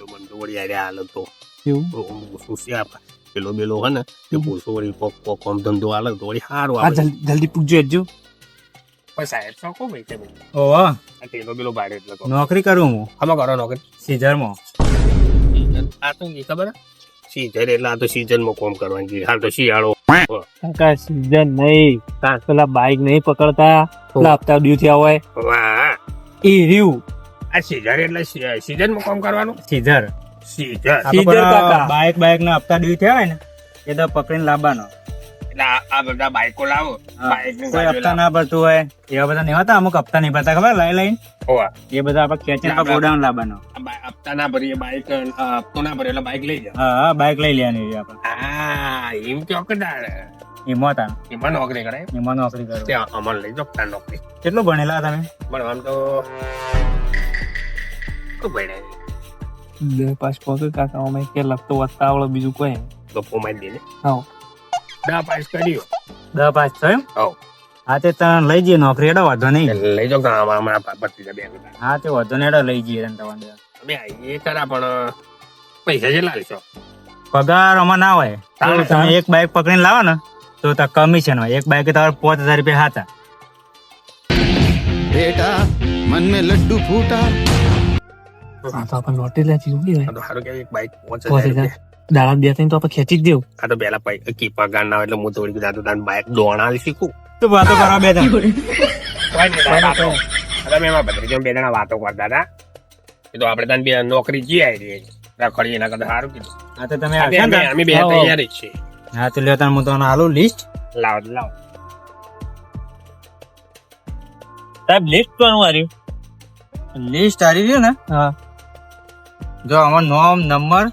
બંધો બંધો વળી આરે હાલ તો એવું શું છે આ પેલો બેલો હે ને કે પૂછો વળી કોક કોક કોમ ધંધો હાલે તો વળી સારું આ જલ્દી પૂછજો પણ સાહેબ શું કહું ભાઈ તમે? ઓહો આ પેલો બેલો ભાડે એટલે. નોકરી કરું હું? આમાં કરો નોકરી. સીઝરમાં. આ તો ઈ ખબર? સીઝન એટલે આ તો સીઝનમાં કોમ કરવાની છે. હાલ તો શિયાળો. કાકા સીઝન નહીં. પેલા બાઈક નહીં પકડતા. પેલા હપ્તા ડ્યુ થયા હોય. વાહ. એ રહ્યું. આ સીઝર એટલે સીઝનમાં કામ કરવાનું? સીઝર. સીઝન સીઝર કાકા. બાઇક બાઇક ના હપ્તા ડ્યુ થયા હોય ને એ તો પકડીને લાવવાનો. એટલે આ આ બધા બાઈકો લાવો. કોઈ હપ્તા ના ભરતું હોય એવા બધા નહીં હોતા અમુક હપ્તા નહીં ભરતા ખબર? લઈ લઈને. એ બધા આપણે ખેંચીને. ગોડાઉન લાવવાનો. હપ્તા ના ભરીએ બાઈક અ, હપ્તો ના ભરીએ એટલે બાઈક લઈ હા હા બાઇક લઈ લેવાની આપણે. હા એમ ના એમાં એમાં નોકરી કરાય? એમાં નોકરી કરે. ત્યાં અમર લઈ નોકરી. કેટલું ભણેલા તમે? પણ આમ તો કેટલું ભણ્યા દસ પાસ પહોંચ્યું કાકા અમે કે લગતો વધતા આવડે બીજું કોઈ તો ફોમાઈ દે ને હા દસ પાસ કર્યો. દસ પાસ થયો હા હા તે તને લઈ જઈએ નોકરી એડો વાંધો નહીં. લઈ જાઓ તો અમારા પતિ બે હા તે વાંધો ને એડો લઈ જઈએ તમારે અમે આવીએ ખરા પણ પૈસા જે લાવશો પગાર અમાર ના હોય. તમે એક બાઇક પકડીને લાવો ને તો ત્યાં કમિશન હોય. એક બાઇકે તમારે પાંચ હજાર રૂપિયા હતા બેટા મન મેં લડ્ડુ ફૂટા. આ તો આપણે લોટરી લેતી જોડી હોય આ તો સારું કે એક બાઈક હજાર. દાડા બે ત્રણ તો આપણે ખેંચી જ દેવું. આ તો પેલા પૈ- કી પગાર ના એટલે હું થોડી કીધું તાન બાઈક દોણા શીખું. તો વાતો કરવા બે ભત્રીજામાં બે જણા વાતો કરતા હતા એ તો આપણે તાન બે નોકરી જી આવી રહી રખડી એના કરતા સારું કીધું. હા તો તમે અમે બે હા. તૈયાર જ છીએ. હા તો લ્યો તાર હું તમને હાલું લિસ્ટ લાવો લાવો. સાહેબ લિસ્ટ કરવાનું આવ્યું લિસ્ટ આવી રહ્યું ને? હા. જો આમાં નોમ નંબર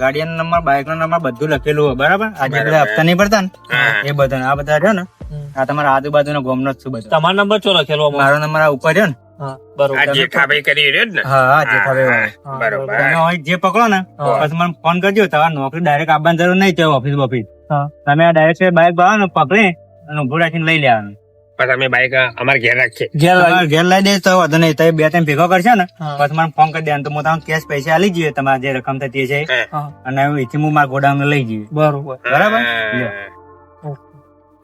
ગાડીનો નંબર બાઇક નો નંબર બધું લખેલું હોય બરાબર? આજે. બધા હપ્તા નહીં ભરતા ને એ બધા આ બધા રહ્યો ને આ તમારા આજુબાજુનો ગોમનો જ છું બધું. તમારો નંબર ચો લખેલો મારો નંબર આ ઉપર રહ્યો ને. જે પકડો ને પછી મને ફોન કરજો તમારે નોકરી ડાયરેક્ટ આવવાની જરૂર નહીં થાય ઓફિસ ઓફિસ તમે આ ડાયરેક્ટ બાઇક ભાવો ને પકડી અને ઉભું રાખીને લઈ લેવાનું. પછી અમે બાઈક અમારે ઘેર રાખીએ. ઘેર લઈ દે તો વાંધો નહીં. તમે બે ત્રણ ભેગો કરશો ને પછી મને ફોન કરી દે તો હું તમને કેશ પૈસા આલી જઈએ તમારે જે રકમ થતી છે અને એથી હું મારા ગોડાઉન લઈ જઈએ બરોબર. બરાબર?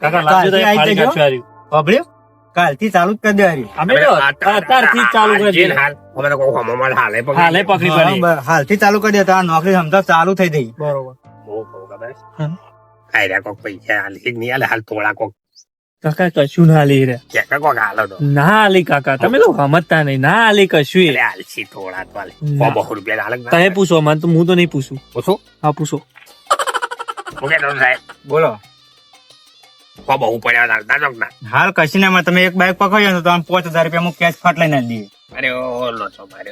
કાકા લાવજો તો કાલથી આવી જજો. કાચું કાલથી ચાલુ જ કરી દેવાની અમે અત્યારથી ચાલુ કરી દઈએ. હાલ અમે તો કહું હમણાં હાલે હાલે પકડી પડી. હાલથી ચાલુ કરી દે. તો આ નોકરી સમજો ચાલુ થઈ ગઈ. બરોબર. હું કહું ખબર. હમ. આયરા કોક પૈસા હાલ નહીં હાલે હાલ થોડા કોક કાકા કશું ના લી રે કે કે કોક હાલો તો. ના આલી કાકા તમે લોકો સમજતા નહીં. ના આલી કશું એટલે હાલસી થોડા તો હાલે. બહુ રૂપિયા હાલે તમે પૂછો મને તો હું તો નહીં પૂછું. પૂછો? હા પૂછો. સાહેબ. બોલો. બહુ પડ્યા હાલતા જોક ના? હાલ કશી તમે એક બાઇક પકડ્યો તો આમ પાંચ હજાર રૂપિયા હું કેશ ફટ લઈને દઈએ અરે ઓ છો મારે.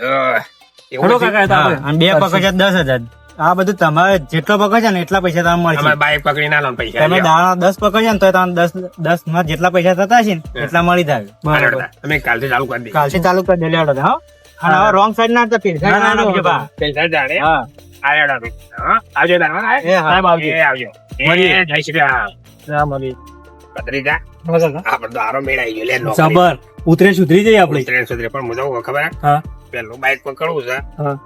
એવું. કાકા એ તો હા, આપણે અને બે પકડ્યા દસ હજાર. આ બધું તમારે જેટલો પકડશે ને એટલા પૈસા તમને મળશે. બાઈક પકડી ના લો પૈસા તમે દાણા દસ પકડશે ને તો તમને દસ દસમાં જેટલા પૈસા થતા છે ને એટલા મળી જાય. બરોબર. કાલથી ચાલુ કરી દે કાલથી ચાલુ કરી દે લેડો હા. અને રોંગ સાઈડ ના તો ફીરસા ના, ના, ના ના, નાખજો બા. જાણે. હા. આયો ડાલો. હા, આવજો તાર, એ સાહેબ આવજો. એ આવજો. મળીએ. જય શ્રી રામ ના મળી ભત્રીજા આપણે તો મેળાઈ ગયો લે નોકરી. ઉતરે સુધરી જઈએ આપણે. ઉતરે સુધરે પણ જાઉં ખબર હા. પેલું બાઈક પકડવું છે. હા.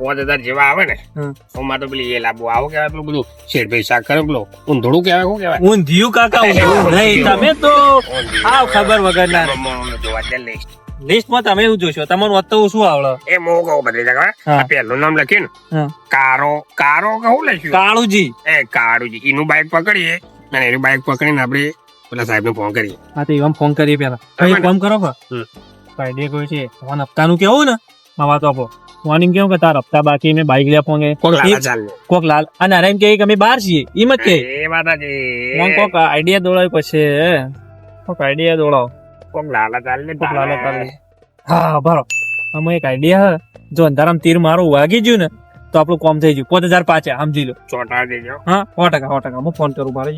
પાંચ હજાર જેવા આવે ને હા. તો પેલી એ લાબુ આવો કેવાય પેલું બધું શેઠ ભાઈ શાક કરે પેલું ઊંધોડું કેવાય શું કેવાય ઊંધિયું કાકા નહીં તમે તો આવ ખબર વગર ના એમાં જોવા દે list. લિસ્ટમાં તમે એવું જોશો? તમારું વધતું શું આવડે? એ હું કહું ભત્રીજા જગ્યા. પેલું નામ લખ્યું ને કારો કારો કહું લખ્યું? કાળુજી. એ કાળુજી એનું બાઈક પકડીએ અને એનું બાઈક પકડીને આપણે પેલા સાહેબ ને ફોન કરીએ. હા તો એવા ફોન કરીએ પેલા બરાબર ફોન કરો ફાયદે કોઈ છે. ફોન હપ્તાનું કેવું ને? માં તો આપો મોર્નિંગ કેવું કે તાર હપ્તા બાકી મેં બાઈક લે ફોન કોક લાલા ચાલ કોક લાલ અને અરે એમ કે અમે બહાર છીએ. એમ જ કે એ વાત જ મને કોક આઈડિયા દોડાય પછી કોક આઈડિયા દોડાવ. કોક લાલા ચાલ ને કોક લાલો ચાલ હા બરો આમાં એક આઈડિયા જો અંધારામ તીર મારું વાગી ગયું ને તો આપણું કોમ થઈ ગયું. પોત હજાર પાછા સમજી લો. ચોટા દેજો. હા સો ટકા સો ટકા. હું ફોન કરું મારે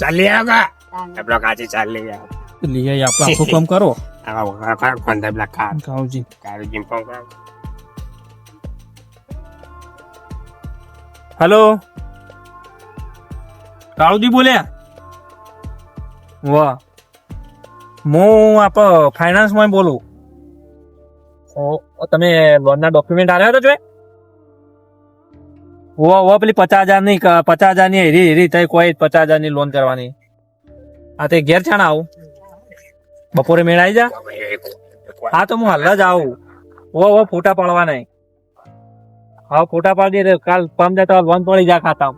ચાલી આવ્યો કા કાચી ચાલી લે આવો લઈ આપણે આખું કામ કરો. કાળુજી. કાળુજી હેલો? કાળુજી બોલ્યા વાહ. હું આપ ફાઇનાન્સમાં બોલું તમે લોન ના ડોક્યુમેન્ટ આવ્યા હતા જોઈ ઓ ઓ પેલી પચાસ હજારની પચાસ હજારની હેરી હેરી થઈ કોઈ પચાસ હજારની લોન કરવાની. આ તે ઘેર છે ને આવું? બપોરે મેળ આવી જા હા તો હું હાલ જ આવું. ઓ ઓ ફોટા પાડવા નહીં હા ફોટા પાડી દે કાલ પામ જાય તો બંધ પડી જા ખાતા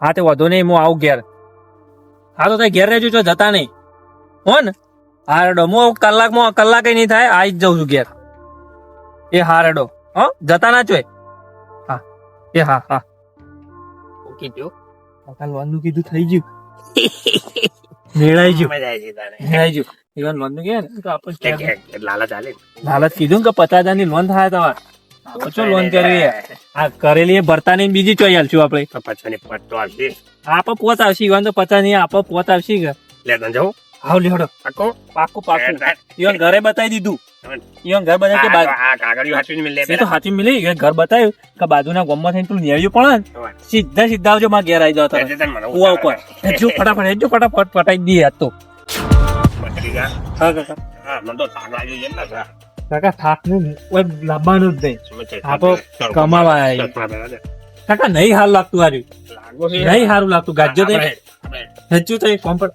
હા તે વધુ નહીં હું આવું ઘેર. હા તો ઘેર રહેજો જો જતા નહીં. હો ને? હારડો હું કલાકમાં કલાકે નહીં થાય આવી જ જાઉં છું ઘેર. એ હા રેડો. હો જતા ના ચોય હા એ હા. હા કીધું? કાલ વાંધું કીધું થઈ ગયું. મેળાઈ ગયું. મેળાઈ ગયું. કે આપણે લાલચ આલે. લાલચ કીધું ને કે પચાસની લોન થાય તમારે. ઓછો લોન કરવી. આ કરેલી ભરતા નહીં બીજી ચોઈ આલશું આપણે. આવશે. આપો પોત આવશે ઈવન તો પચાસ નહીં આપો પોત આવશે કે લે તને હાવ? પાકું. પાકું ઘરે બતાવી દીધું. ઈવન ઘર બતાવી કે કાગળિયું હાચવીને મેં લે એ તો પેલા. મિલે મિલી ઘર બતાવ્યું કે બાજુના ગામમાં થઈને તું નેળિયું પણ સીધા સીધા આવજો માં ઘેર આવી જાવ તમે. કુવા ઉપર. જો ફટાફટ હેજો ફટાફટ પટાઈ દી આજ તો. પકડી જા. હા કાકા. હા, મને તો થાક લાગ્યો છે ને કાકા થાકનું લાવવાનું જ નહીં. આ તો કમાવા આવી. કાકા નહીં હાલ લાગતું હાર્યું લાગુ છે. નહીં સારું લાગતું. ગાજ્યો તે આપણે તો કોમ્પર.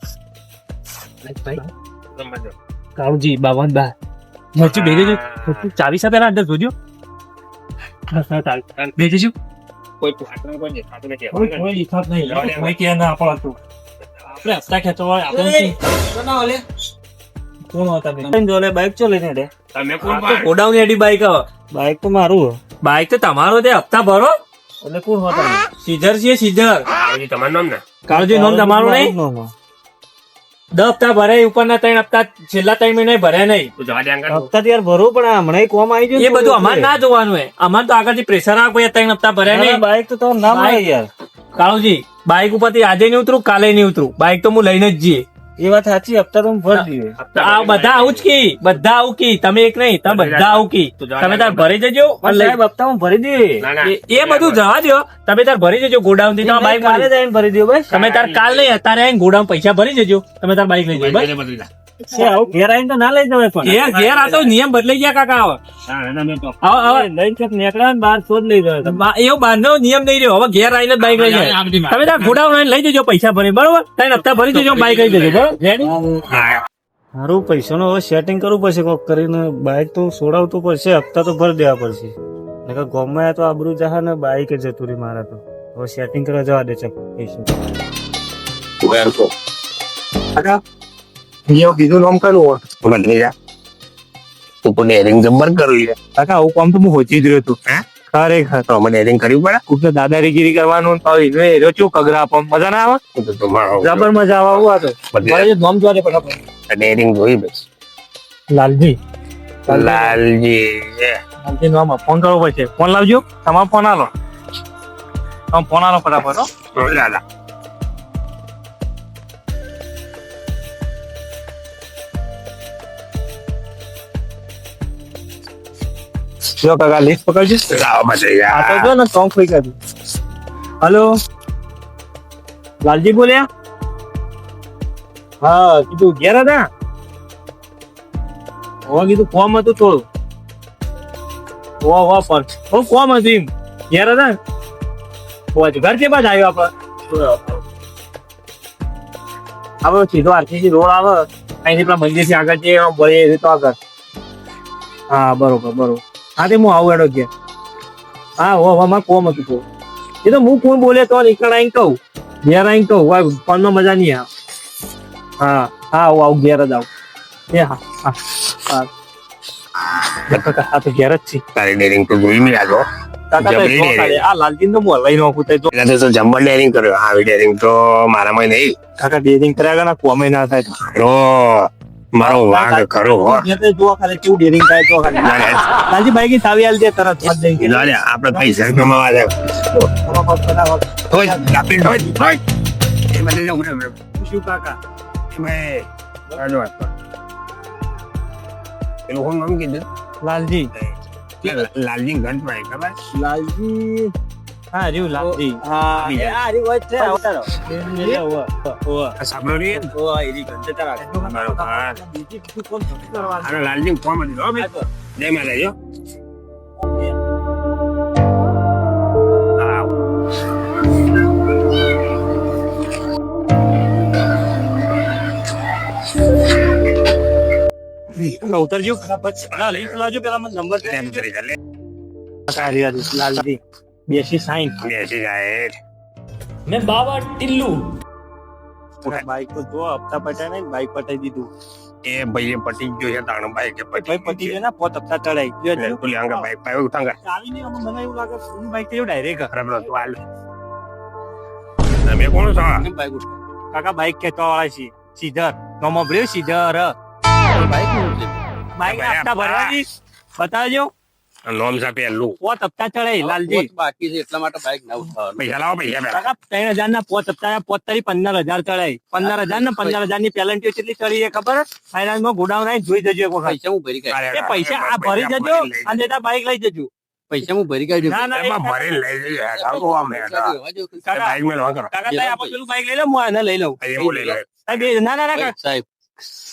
કાળુજી બાવન બા હેજ્યું બેરી જો. ચાવી સાથે અંદર જોજો બેરી જો કોઈ પાટણ કોઈ દેખાતું નથી. કોઈ કોઈ નહીં. કોઈ કે ના આપડતું આપણે હસતા ખેંચવા આપણે કોણ હતા બે જોલે બાઈક ચોલે ને તમે કોણ તો ગોડાઉન એડી બાઈક આવે. બાઈક તો મારું બાઈક તો તમારો તે હપ્તા ભરો. એટલે કોણ હતા સીધર છે સીધર. કાળજી તમારું નામ ને. કાળજી નોમ તમારું નહીં. દસ હપ્તા ભરાય ઉપરના ત્રણ હપ્તા છેલ્લા ત્રણ મહિના ભર્યા નહીં. હપ્તા યાર ભરો પણ હમણાં કોમ આવી ગયું એ બધું અમારે ના જોવાનું હોય. અમારે તો આગળથી પ્રેશર આવે કોઈ ત્રણ હપ્તા ભર્યા નહીં. બાઈક તો ના નામ બાઈક- યાર. કાળુજી બાઈક ઉપરથી આજે નહીં ઉતરું કાલે નહીં ઉતરું. બાઈક તો હું લઈને જ જઈએ. એ વાત સાચી હપ્તા તો ભરી દઈએ. આ બધા આવું જ કી બધા આવું કી તમે એક નહીં તમે બધા આવું કી. તમે તાર ભરી જજો અને સાહેબ હપ્તા હું ભરી દઈએ. ના. એ- બધું જવા દો તમે તાર ભરી જજો ગોડાઉનથી બાઈક કાલે જઈને ભરી દો ભાઈ તમે તાર કાલ નહીં અત્યારે ગોડાઉન પૈસા ભરી જજો તમે તાર બાઈક લઈ જજો બસ. તો ના લઈ જવાય પણ. ઘેર આ તો નિયમ બદલાઈ ગયા કાકા હવે. નીકળ્યા ને શોધ લઈ જાય બા- એવો નિયમ નહીં રહ્યો. હવે ઘેર આવીને બાઈક લઈ જાય. તમે લઈ જજો પૈસા ભરી બરોબર? ત્રણ હપ્તા ભરી જજો બાઈક લઈ જજો બરોબર. મારું પૈસાનું હવે સેટિંગ કરવું પડશે કોક કરીને. બાઈક તો છોડાવતું પડશે હપ્તા તો ભરી દેવા પડશે. નકર ગોમાં તો આબરૂ જહા ને બાઈક જ જતું રહી મારા તો. હવે સેટિંગ કરવા જવા દે છે પૈસા. બીજું નામ કરું બદલી જા. તું પણ એરિંગ જબ્બર કરું છે કાકા આવું કામ તો હું હોચી જ રહ્યો તું હે? ખરેખર. તો મને એરિંગ કરવી પડે? ખૂબ તો દાદાગીરી કરવાનું તો એનો એરો ચો કગરા આપો મજા ના આવે? તો જબર મજા આવે આવું આ તો. મારે નામ જોવા પણ અને એરિંગ જોઈ બસ. લાલજી. લાલજી લાલજી નામ આપો. ફોન કરવો પડશે. ફોન લાવજો. તમારો ફોન આલો. તમે ફોન આલો ફટાફટ હો. દાદા. જો કાકા લિસ્ટ પકડજો. આ તો જો ને કોમ ફ્રી કરી હલો લાલજી બોલ્યા? હા કીધું ઘેર હતા? હવે કીધું કોમ હતું થોડું. ઓ ઓ પણ હું કોમ હતું એમ? ઘેર હતા હજુ ઘર છે પાછા આવ્યો આપણે. હવે સીધો આરસીસી રોડ આવે. અહીંથી પેલા મંદિરથી આગળ છે એમાં તો આગળ. હા બરોબર બરોબર. હા તે હું આવું એડો ઘેર હા હો હો કોમ હતું તો. એ તો હું કોણ બોલે તો નીકળ આવીને કહું. ઘેર આવીને કહું વાહ ફોનમાં મજા નહીં આ હા હા આવું આવું ઘેર જ આવું. એ હા હા હા. કાકા, આ તો ઘેર જ છે. તારી એરિંગ તો જોઈ મેં આગો તો આ લાલજી નો મોં લઈ નાખું તો. એટલે તો જમ્બર ડેરિંગ કર્યો. હા ડેરિંગ તો મારામાં નહીં. કાકા ડેરિંગ કર્યા ના કોમે ના થાય રો મારો હો ઘેર જો ખાલી કેવું ડેરિંગ થાય જો ખાલી. ના, ના. લાલજી ભાઈ ની ચાવી આલ દે તરત મત કીધું, આપણે પૈસા કમાવા છે હોય, કાપી હોય, હોય. એ ઉરે, ઉરે. શું કાકા? કર. પેલું શું નામ કીધું? લાલજી. લાલજી ઘંટભાઈ ખબર? લાલજી. હા રહ્યું લાલજી હા, એ આ રહ્યું છે આવતારો આ સાંભળો ને? બરોબર. આનો લાલજી ફોર્મ હતી, હો ભાઈ. જય માતાજી, હો. ઉતરજો. પેલા લઈ લાવજો પેલા મને નંબર. કરી ચાલે. લાલજી. બેસી સાઈન બેસી સાઈઠ મેં બાવા ટિલ્લુ. બાઈક તો જો હપ્તા પટાય ને બાઈક પટાઈ દીધું. એ ભાઈએ પટી ગયો છે તાણ ભાઈ કે પટી ભાઈ પટી ગયો ને પોત હપ્તા ચડાઈ ગયો ગયું. પેલી આંગા ભાઈ પાયો ઉઠાંગા. આવી ને મને એવું લાગે ફૂલ બાઈક થયો ડાયરેક્ટ ખરાબ તું હાલ. તમે કોણ છો? કાકા બાઈક ખેંચવા વાળા છે સીધર. નોમો બ્રેવ સીધર. બાઈક બાઈક હપ્તા ભરવાની બતાવજો. નોમ સા પહેલું પોત હપ્તા ચડાઈ લાલજી. બાકી છે એટલા માટે બાઇક ના ઉઠાવવાનું પૈસા લાવો પૈસા પહેલા. ત્રણ હજાર ના પોત હપ્તા પોત તારી પંદર હજાર ચડાઈ પંદર હજાર ને પંદર હજારની પેલન્ટીઓ કેટલી ચડી છે ખબર? ફાઇનાન્સમાં ગોડાઉન જોઈ જજો એક વખત. પૈસા હું ભરી કાઢી પૈસા આ ભરી જજો અને બાઈક લઈ જજો. પૈસા હું ભરી કાઢી ના ના એમાં લઈ જજો યાર. આમ યાર. એ કાકા બાઈક મેં લોન કરો. કાકા તારે આપણે પેલું બાઈક લઈ લો હું આને લઈ લઉં. હું લઈ લઉં. સાહેબ ના ના ના સાહેબ.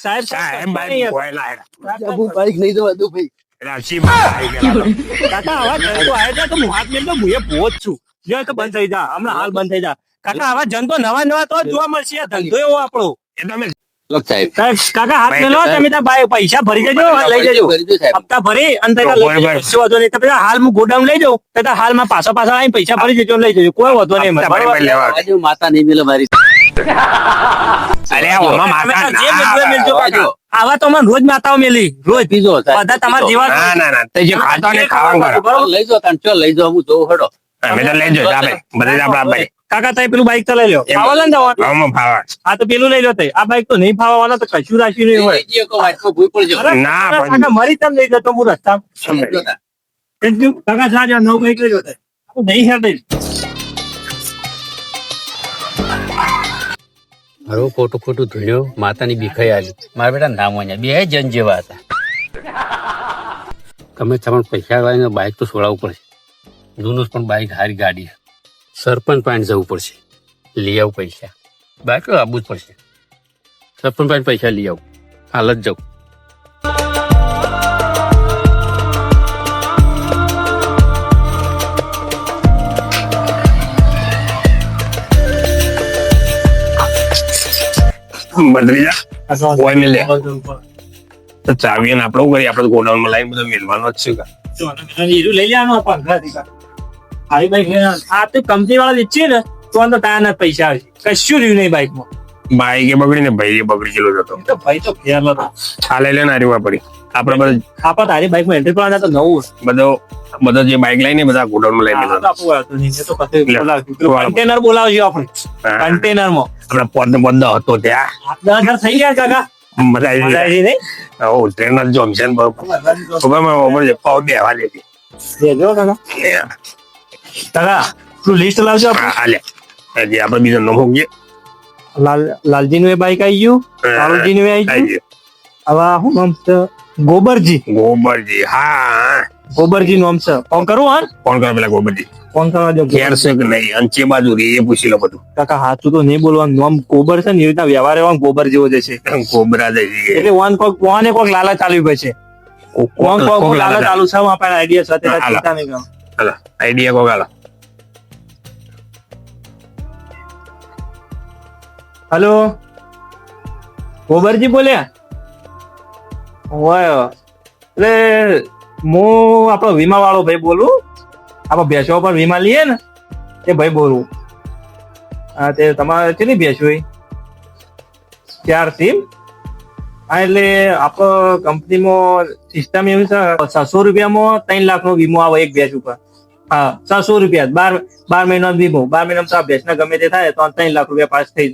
સાહેબ સાહેબ, બાઇક નહીં દઉં ભાઈ. એટલે આ શી બાઈક લાયા? કાકા આવા જંતુ આવે છે. તો હું હાથ મેં હું એ ભોજ છું. જો તો બંધ થઈ જા. હમણાં હાલ બંધ થઈ જા. કાકા આવા જંતો નવા નવા તો જોવા મળશે. આ ધંધો એવો આપણો. એ તમે લોક સાહેબ. સાહેબ કાકા હાથ મેલો તમે ત્યાં પૈસા ભરી જજો લઈ જજો. ભરી દો સાહેબ. હપ્તા ભરી અને વાંધો નહીં. તમે પેલા હાલ હું ગોડાઉન લઈ જાઉં. ત્યાં હાલમાં પાછા પાછા આવીને પૈસા ભરી જજો લઈ જજો. કોઈ વાંધો નહીં. માતા નહીં મિલે મારી. તો જે. આવે. તો રોજ માતાઓ મેલી. રોજ. પીજો બધા તમારા જેવા ના ના ના. તે જે ખાતો ને ખાવાનું લઈ જાઓ તાન ચો લઈ જાઓ હું જોઉં હડો. અમે તો લઈ જજો આપણે બધે આપણા ભાઈ. કાકા તમે પેલું બાઈક તો લઈ લો. ને જવાનું? તો પેલું લઈ લો તઈ. આ બાઈક તો નહીં ફાવવાના તો કશું રાખ્યું નહીં હોય. ના, મરી તમ લઈ જતો હું રસ્તા. કાકા સાજા નવ બાઈક લઈ લો તઈ. આ તો નહીં હેર મારો ખોટું ખોટું ધૂણ્યો, માતાની બીખાઈ આવી મારા બેટા નામ અહીંયા બે જન જેવા હતા. તમે તમારે પૈસા વાળીને બાઇક તો છોડાવવું પડશે. જૂનું પણ બાઇક હારી ગાડી સરપંચ પાસે જવું પડશે. લઈ આવું પૈસા. બાઇક તો આવવું જ પડશે. સરપંચ પાસે પૈસા લઈ આવું. હાલ જ જાઉં. બદલી જા કોઈ ને લે. તો ચાવી ને આપણે શું કરીએ? આપણે ગોડાઉનમાં લાવીને બધું મેળવાનો જ છે. લઈ લેવાનું આવી બાઈક આ તો કંપની વાળા વેચીએ ને તો અંદર તાના પૈસા આવે કશું રહ્યું નહીં બાઈકમાં બાઈક બગડી ને ભાઈ બગડી ગયેલો હતો. ભાઈ તો ફેર હતો આ લઈ લે ને હારી પડી. આપણે બધું તારી બાઈકમાં એન્ટ્રી પણ તો નવું બધો બધો જે બાઈક લઈને બધા ગોડાઉનમાં લઈ લીધો. આ તો આપણું હતું નહીં. એ તો કશું લે. બોલાવશું. પેલું કન્ટેનર બોલાવજો આપણે. કન્ટેનરમાં આપણે પંદર ને હતો ત્યાં. દસ હજાર થઈ ગયા કાકા. મજા આવી મજા જાય ઓ ટ્રેન જ ને ખબરમાં જે પાવ દેજો કાકા. કાકા તું લિસ્ટ લાવજો આપણે. હા લે. હજી આપણે બીજો નો મૂકીએ. લાલ લાલજીનું એ બાઈક આવી ગયું કાળુજીનું એ આવી ગયું. ગયો. હવે હું નામ છે ગોબરજી. ગોબરજી હા. ગોબરજી નોમ છે. ફોન કરું હાલ ફોન કરો પેલા ગોબરજી. ફોન કરવા દો. ઘેર છે કે નહીં? અંચે બાજુ રે એ પૂછી લો બધું. કાકા હાથું તો નહીં બોલવાનું. નામ ગોબર છે ને એ રીતના વ્યવહાર એવા ગોબર જેવો જ છે. કોબરા જઈએ એટલે વન કોક કોને કોક લાલા ચાલુ પડશે કોણ કોક લાલા ચાલુ છે આપણે આઈડિયા સાથે ચિંતા નહીં કરો. આઈડિયા કોક હાલો હલો ગોબરજી બોલ્યા? હોય. એટલે હું આપણો વીમા વાળો ભાઈ બોલું. આપણે ભેંસો પર વીમા લઈએ ને, એ ભાઈ બોલું. હા તે તમારે કેટલી ભેંસો ચાર સીમ હા એટલે આપણો કંપનીમાં સિસ્ટમ એવી છે છસો રૂપિયામાં ત્રણ લાખ નો વીમો આવે એક ભેંસ ઉપર. હા છસો રૂપિયા. બાર બાર મહિનાનો વીમો. બાર મહિનામાં આ ભેંસના ગમે તે થાય, તો ત્રણ લાખ રૂપિયા પાસ થઈ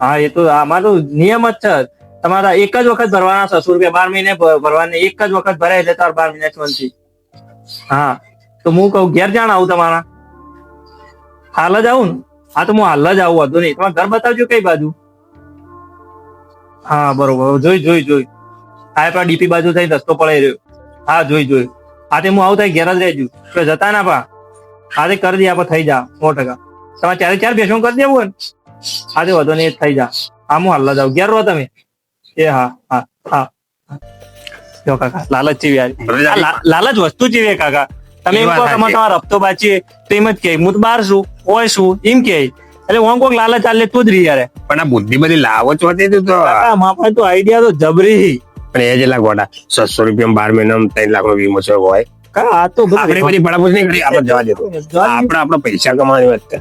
હા, એ તો અમારો નિયમ જ છે. તમારા એક જ વખત ભરવાના છસો રૂપિયા બાર મહિને ભરવાની એક જ વખત ભરાય એટલે તાર બાર મહિના છ હા, તો હું કહું, ઘેર જાણ આવું તમારા. હાલ જ આવું ને? હા, તો હું હાલ જ આવું, વાંધો નહીં. તમારે ઘર બતાવજો કઈ બાજુ? હા, બરોબર. જોઈ જોઈ જોઈ. હા આપણા ડીપી બાજુ થઈ રસ્તો પડાઈ રહ્યો. હા, જોઈ જોઈ. હા, તે હું આવું થાય ઘેર જ રહેજો. તો જતા ના પા. આજે કરી દઈએ આપણે થઈ જા, સો ટકા. તમારે ચારે ચાર બેસવું કરી દેવું હોય ને? આજે વધુ નહીં થઈ જા. હા, હું હાલ જાઉં ઘેર રહો તમે. એ હા હા હા. જો કાકા લાલચ જેવી લાલચ વસ્તુ જેવી કાકા. તમે એમ કહો તમારે તમારો હપ્તો બાચી તો એમ જ કે હું તો બહાર છું હોય શું? એમ કે એટલે હું કોક લાલચ આલે તું જ રહી યાર. પણ આ બુદ્ધિ બધી લાવો છો તે માપા તો આઈડિયા તો જબરી પણ એ જેટલા ગોડા સસો રૂપિયા બાર મહિના ત્રણ લાખ નો વીમો છે હોય. આ તો આપણે નહીં કરી આપણે જવા દેતો આપણે આપણા પૈસા કમાવાની વાત છે.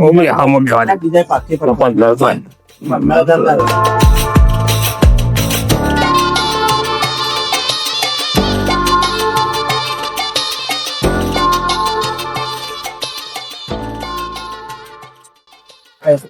ઓ હા, હું બેવા દે. બીજા પાકે પર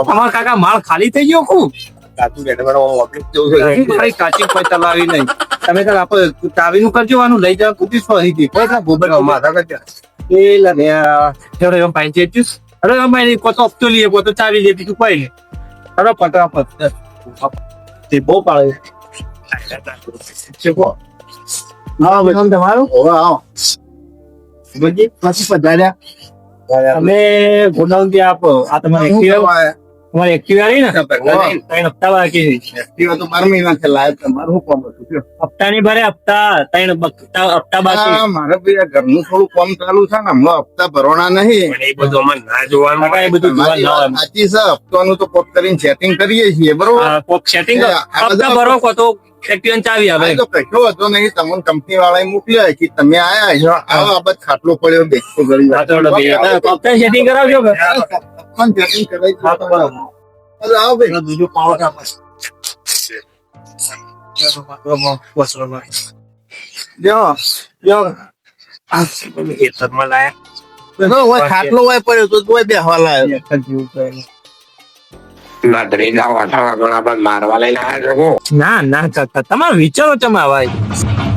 અમારા કાકા માળ ખાલી થઈ ગયો ખૂબ? કાચું બેઠા ઓફિસ જવું છે. ભાઈ કાચી કોઈ તલાવી નહીં. તમે તો આપણે ચાવીનું કરજો આનું લઈ જવા કુદી ફરી હતી કોઈ ના ગોબર માથા કરજો. એ લડ્યા થેડો એમ પાઈ જેટ્યુસ અરે એમ પાઈ કો તો હપ્તો લઈએ ચાવી લે બીજું કોઈ નહીં. અરે ફટાફટ તે બહુ પાડે છે. હા ભાઈ. તમારું? બધી પછી પધાર્યા. અમે ગોડાઉનથી આપો આ તમારે એક્ટિવા તમારે એક્ટિવા રહી ને? ત્રણ હપ્તા બાકી છે. હપ્તાની ભરે હપ્તા ત્રણ હપ્તા હપ્તા બાકી મારે ભાઈ આ ઘરનું થોડું કામ ચાલુ છે ને હમણાં હપ્તા ભરવાના નહીં. એ બધું અમારે ના જોવાનું કાકા એ બધું તમારી ના આવે. સાચી છે હપ્તાનું તો કોક કરીને સેટિંગ કરીએ છીએ બરોબર? કોક સેટિંગ હપ્તા ભરો કો તો એક્ટિવા ચાવી આવે તો કશો હતો નહીં તમને કંપની વાળાએ મોકલ્યા કે તમે આયા છો આવો આ બાબત ખાટલો પડ્યો તો ભાઈ, હપ્તા સેટિંગ કરાવજો પણ બેટિંગ કરાવી હા, તો બરાબર. એટલે આવો ભાઈ. બીજો પાવર આપે જો જો. ખેતરમાં લાયા. તો હોય ખાટલો હોય પડ્યો તો તોય બેહવા લાયો ના ના ના કાકા વિચારો તમારા ભાઈ.